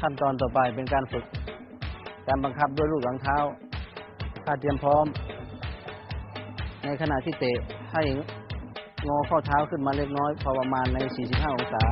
ขั้นตอนต่อไปเป็นการฝึก การบังคับด้วยลูกหลังเท้าถ้าเตรียมพร้อม ในขณะที่เตะให้งอข้อเท้าขึ้นมาเล็กน้อย พอประมาณใน 45 องศา